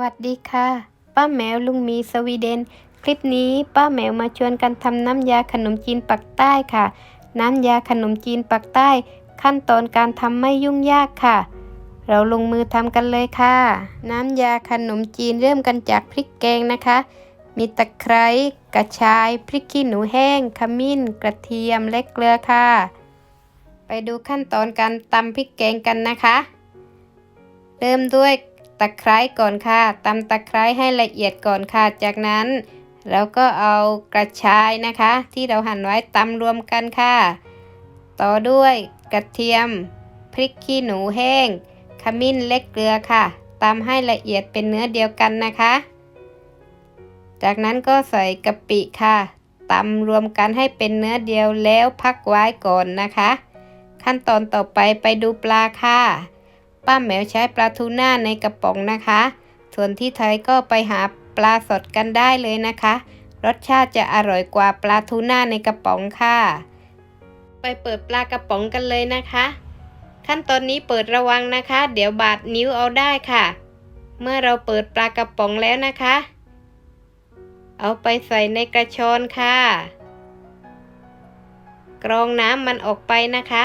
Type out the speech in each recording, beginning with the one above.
วัสดีค่ะ ป้าแมวลุงมีสวีเดน คลิปนี้ป้าแมวมาชวนกันทำน้ำยาขนมจีนปักใต้ค่ะ น้ำยาขนมจีนปักใต้ ขั้นตอนการทำไม่ยุ่งยากค่ะ เราลงมือทำกันเลยค่ะ น้ำยาขนมจีนเริ่มกันจากพริกแกงนะคะ มีตะไคร้กระชายพริกขี้หนูแห้ง ขมิ้น กระเทียมและเกลือค่ะ ไปดูขั้นตอนการตำพริกแกงกันนะคะ เริ่มด้วย ตะไคร้ก่อนค่ะตำตะไคร้ให้ละเอียดก่อนค่ะ จากนั้นเราก็เอากระชายนะคะ ที่เราหั่นไว้ตำรวมกันค่ะ ต่อด้วยกระเทียม พริกขี้หนูแห้ง ขมิ้นเล็กเกลือค่ะตำให้ละเอียดเป็นเนื้อเดียวกันนะคะ จากนั้นก็ใส่กะปิค่ะตำรวมกันให้เป็นเนื้อเดียวแล้วพักไว้ก่อนนะคะ ขั้นตอนต่อไปไปดูปลาค่ะ ป้าแมวใช้ปลาทูน่าในกระป๋องนะคะ ส่วนที่ไทยก็ไปหาปลาสดกันได้เลยนะคะ รสชาติจะอร่อยกว่าปลาทูน่าในกระป๋องค่ะ ไปเปิดปลากระป๋องกันเลยนะคะ ขั้นตอนนี้เปิดระวังนะคะ เดี๋ยวบาดนิ้วเอาได้ค่ะ เมื่อเราเปิดปลากระป๋องแล้วนะคะ เอาไปใส่ในกระชอนค่ะ กรองน้ำมันออกไปนะคะ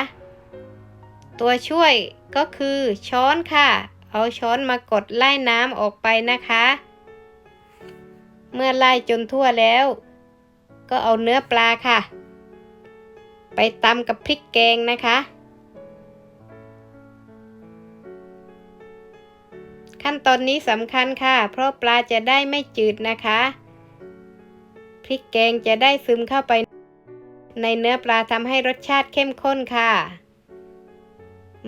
ตัวช่วยก็คือช้อนค่ะ เอาช้อนมากดไล่น้ำออกไปนะคะ เมื่อไล่จนทั่วแล้ว ก็เอาเนื้อปลาค่ะ ไปตำกับพริกแกงนะคะ ขั้นตอนนี้สำคัญค่ะ เพราะปลาจะได้ไม่จืดนะคะ พริกแกงจะได้ซึมเข้าไปในเนื้อปลาทำให้รสชาติเข้มข้นค่ะ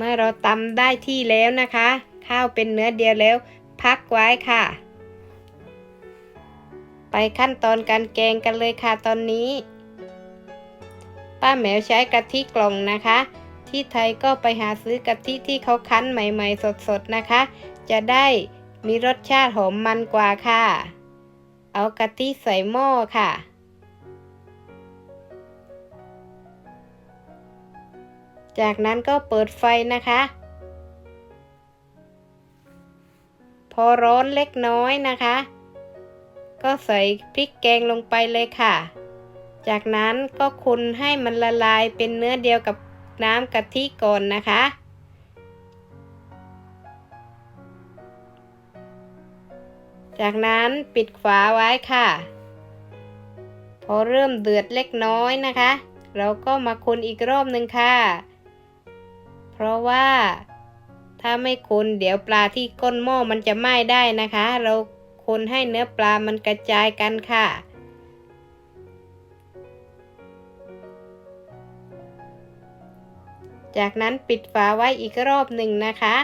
เมื่อเราตำได้ที่แล้วนะคะ ข้าวเป็นเนื้อเดียวแล้ว พักไว้ค่ะ ไปขั้นตอนการแกงกันเลยค่ะตอนนี้ ป้าแมวใช้กะทิกล่องนะคะ ที่ไทยก็ไปหาซื้อกะทิที่เขาคั้นใหม่ ๆ สดๆนะคะ จะได้มีรสชาติหอมมันกว่าค่ะ เอากะทิใส่หม้อค่ะ จากนั้นก็เปิดไฟนะคะ พอร้อนเล็กน้อยนะคะ ก็ใส่พริกแกงลงไปเลยค่ะ จากนั้นก็คนให้มันละลายเป็นเนื้อเดียวกับน้ำกะทิก่อนนะคะ จากนั้นปิดฝาไว้ค่ะ พอเริ่มเดือดเล็กน้อยนะคะ เราก็มาคนอีกรอบหนึ่งค่ะ ราะว่าถ้าไม่คนเดี๋ยวปลาที่ก้นหม้อมันจะไหม้ได้นะคะ เราคนให้เนื้อปลามันกระจายกันค่ะ จากนั้นปิดฝาไว้อีกรอบหนึ่งนะคะ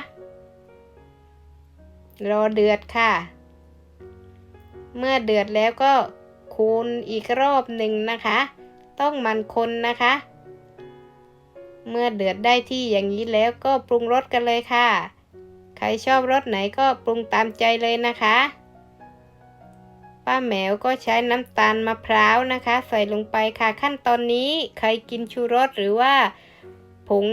รอเดือดค่ะ เมื่อเดือดแล้วก็คนอีกรอบหนึ่งนะคะ ต้องมันคนนะคะ เมื่อเดือดได้ที่อย่างนี้แล้วก็ปรุงรสกันเลยค่ะ ใครชอบรสไหนก็ปรุงตามใจเลยนะคะ ป้าแมวก็ใช้น้ำตาลมะพร้าวนะคะ ใส่ลงไปค่ะขั้นตอนนี้ใครกินชูรสหรือว่าผง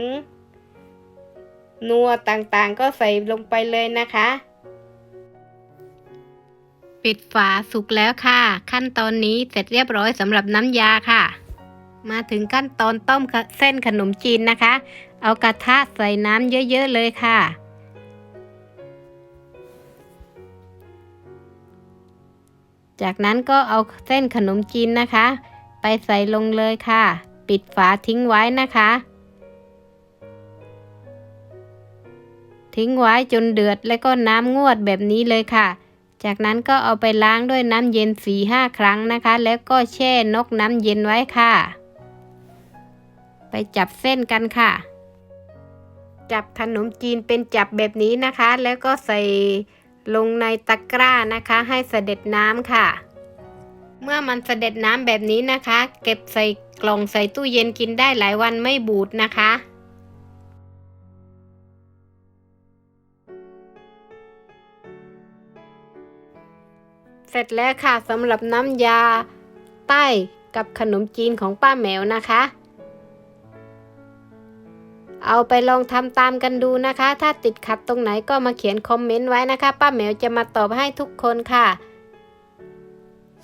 นัวต่างๆ ก็ใส่ลงไปเลยนะคะ ปิดฝาสุกแล้วค่ะ ขั้นตอนนี้เสร็จเรียบร้อยสำหรับน้ำยาค่ะ มาถึงขั้นตอนต้มเส้นขนมจีนนะคะ เอากระทะใส่น้ำเยอะๆเลยค่ะ จากนั้นก็เอาเส้นขนมจีนนะคะ ไปใส่ลงเลยค่ะ ปิดฝาทิ้งไว้นะคะ ทิ้งไว้จนเดือดแล้วก็น้ำงวดแบบนี้เลยค่ะจากนั้นก็เอาไปล้างด้วยน้ำเย็นสี่ห้าครั้งนะคะ แล้วก็แช่นกน้ำเย็นไว้ค่ะ ไปจับเส้นกันค่ะ จับขนมจีนเป็นจับแบบนี้นะคะ แล้วก็ใส่ลงในตะกร้านะคะ ให้เสด็จน้ำค่ะ เมื่อมันเสด็จน้ำแบบนี้นะคะ เก็บใส่กล่องใส่ตู้เย็นกินได้หลายวันไม่บูดนะคะเสร็จแล้วค่ะสำหรับน้ำยาใต้กับขนมจีนของป้าแมวนะคะ เอาไปลองทำตามกันดูนะคะ ถ้าติดขัดตรงไหนก็มาเขียนคอมเมนต์ไว้นะคะ ป้าแหมวจะมาตอบให้ทุกคนค่ะ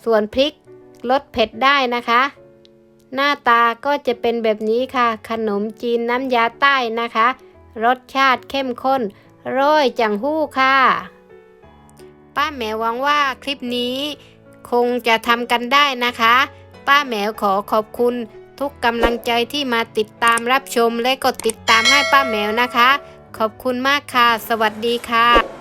ส่วนพริกลดเผ็ดได้นะคะ หน้าตาก็จะเป็นแบบนี้ค่ะ ขนมจีนน้ำยาใต้นะคะ รสชาติเข้มข้นร้อยจังหู้ค่ะ ป้าแหมวหวังว่าคลิปนี้ คงจะทำกันได้นะคะ ป้าแหมวขอขอบคุณ ทุกกำลังใจที่มาติดตามรับชมและกดติดตามให้ป้าแมวนะคะ ขอบคุณมากค่ะ สวัสดีค่ะ